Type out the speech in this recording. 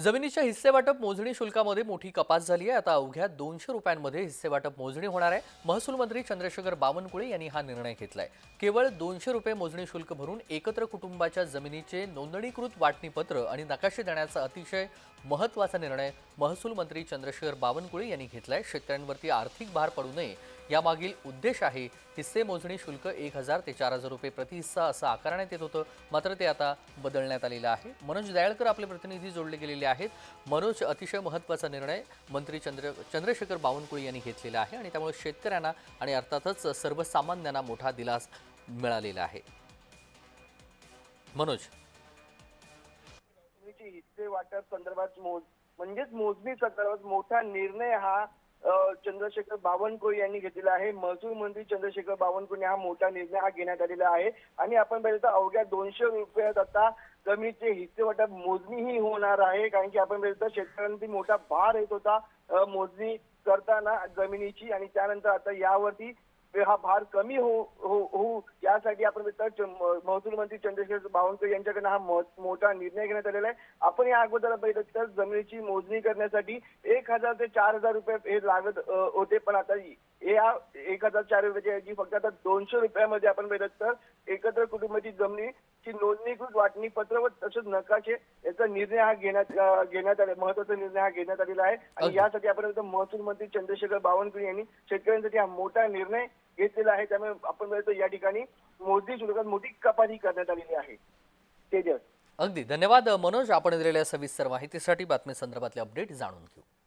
जमिनीच्या हिस्सेवाटप मोजणी शुल्कामध्ये मोठी कपात झाली आहे. आता अवघ्या दोनशे रुपयांमध्ये हिस्सेवाटप मोजणी होणार आहे. महसूल मंत्री चंद्रशेखर बावनकुळे यांनी हा निर्णय घेतलाय. केवळ दोनशे रुपये मोजणी शुल्क भरून एकत्र कुटुंबाच्या जमिनीचे नोंदणीकृत वाटणीपत्र आणि नकाशे देण्याचा अतिशय महत्त्वाचा निर्णय महसूल मंत्री चंद्रशेखर बावनकुळे यांनी घेतलाय. शेतकऱ्यांवरती आर्थिक भार पडू नये यामागील उद्देश आहे हिस्से मोजणी शुल्क एक हजार ते चार हजार रुपये प्रति हिस्सा असं आकारण्यात येत होतं. मात्र ते आता बदलण्यात आलेलं आहे. मनोज दयाळकर आपले प्रतिनिधी जोडले गेलेले आहेत. मनोज अतिशय महत्त्वाचा निर्णय मंत्री चंद्र चंद्रशेखर बावनकुळे यांनी घेतलेला आहे आणि त्यामुळे शेतकऱ्यांना आणि अर्थातच सर्वसामान्यांना मोठा दिलास मिळालेला आहे. मनोज. हिस्से वाटप संदर्भात मोज म्हणजेच मोजणी संदर्भात मोठा निर्णय हा चंद्रशेखर बावनकुळे यांनी घेतलेला आहे. महसूल मंत्री चंद्रशेखर बावनकुळे हा मोठा निर्णय हा घेण्यात आलेला आहे. आणि आपण पाहिलं तर अवघ्या दोनशे रुपयात आता जमिनीचे हिस्से वाटप मोजणी ही होणार आहे. कारण की आपण पाहिलं तर शेतकऱ्यांवरती मोठा भार येत होता. मोजणी करताना जमिनीची आणि त्यानंतर आता यावरती हा भार कमी हो हो होऊ यासाठी आपण महसूल मंत्री चंद्रशेखर बावनकुळे यांच्याकडनं हा मोठा निर्णय घेण्यात आलेला आहे. आपण या अगोदर पाहिलं तर जमिनीची मोजणी करण्यासाठी एक हजार ते चार हजार रुपये हे लागत होते. पण आता या एक हजार चार रुपयाच्या फक्त आता दोनशे रुपयामध्ये आपण पाहिलं तर एकत्र कुटुंबाची जमिनी जमिनीची नोंदणीकृत वाटणी पत्र व तसेच नकाशे याचा निर्णय हा घेण्यात घेण्यात आला महत्त्वाचा निर्णय हा घेण्यात आलेला आहे. आणि. यासाठी आपण महसूल मंत्री चंद्रशेखर बावनकुळे यांनी शेतकऱ्यांसाठी हा मोठा निर्णय घेतलेला आहे. त्यामुळे आपण तर या ठिकाणी मोजणी शुल्कात मोठी कपाती करण्यात आलेली आहे. तेजस. अगदी. धन्यवाद मनोज. आपण दिलेल्या सविस्तर माहितीसाठी बातमी संदर्भातले अपडेट जाणून घेऊ.